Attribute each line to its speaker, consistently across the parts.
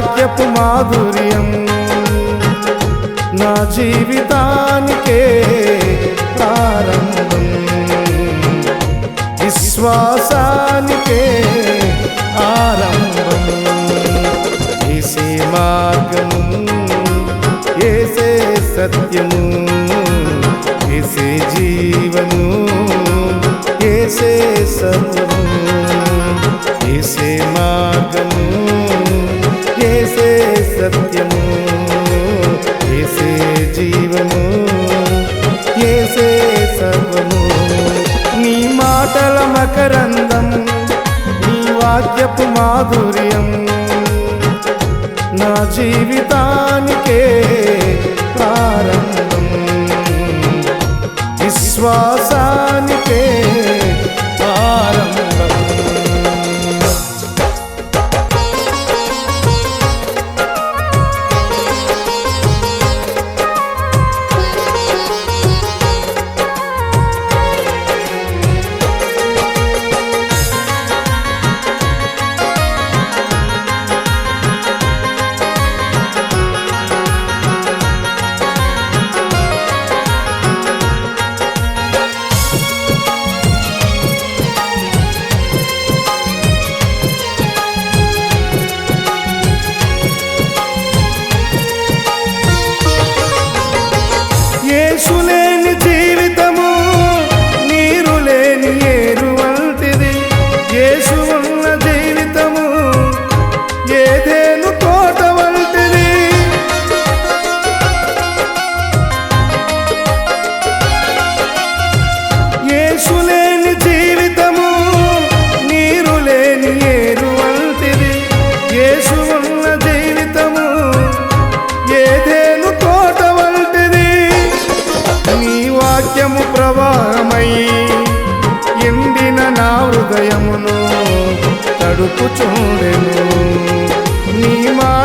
Speaker 1: వాక్యపు మాధుర్యం నా జీవితానికే ప్రారంభం. విశ్వాసానికే ఆరంభం. ఏసే మార్గము ఏసే సత్యము ఏసే జీవము ఏసే సర్వము. ఏసే సర్వము. నీ మాటల మకరందం నీ వాక్యపు మాధుర్యం. నా జీవితానికే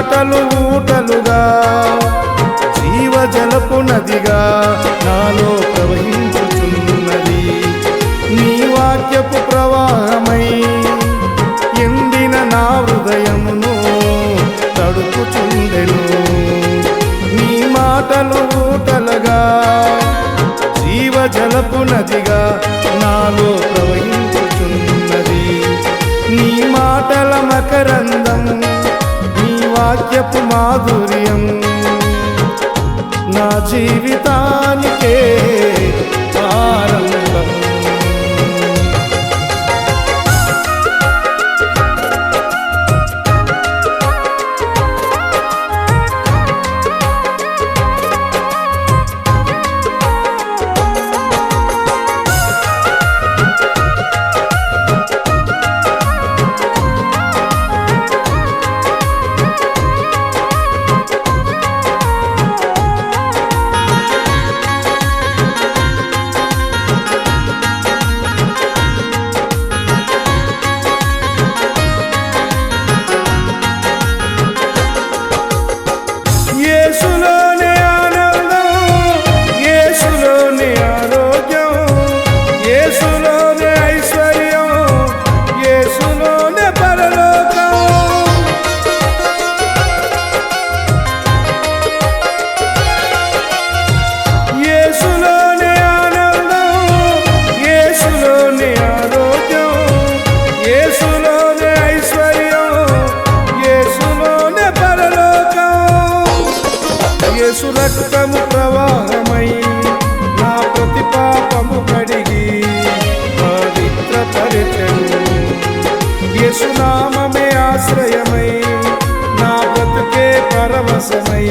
Speaker 1: మాటలు జీవిత రక్తము ప్రవాహమై నా ప్రతి పాపము కడిగి పవిత్రపరిచెను యేసు యశునామే ఆశ్రయమై నా బ్రతుకే పరవశమై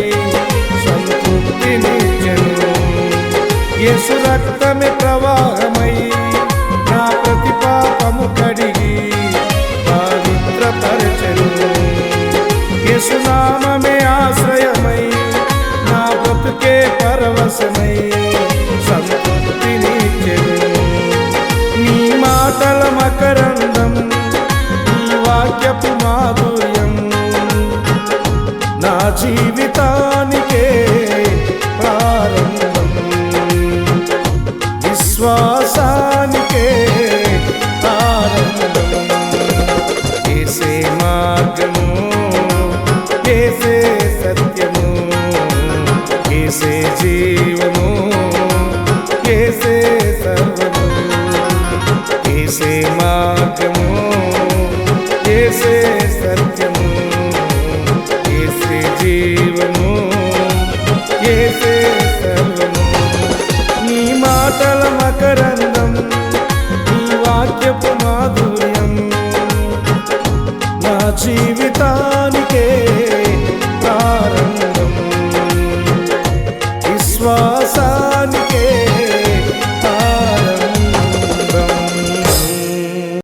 Speaker 1: సంతృప్తి సంతృప్తినిచ్చెను యశు రక్తమే ప్రవాహమై నా ప్రతి పాపము కడిగి పవిత్ర యేసునామమే యశునామే మకరందం ఈ వాక్యపు మాధుర్యం. నా జీవితానికే ప్రారంభం. విశ్వాసా జీవితానికే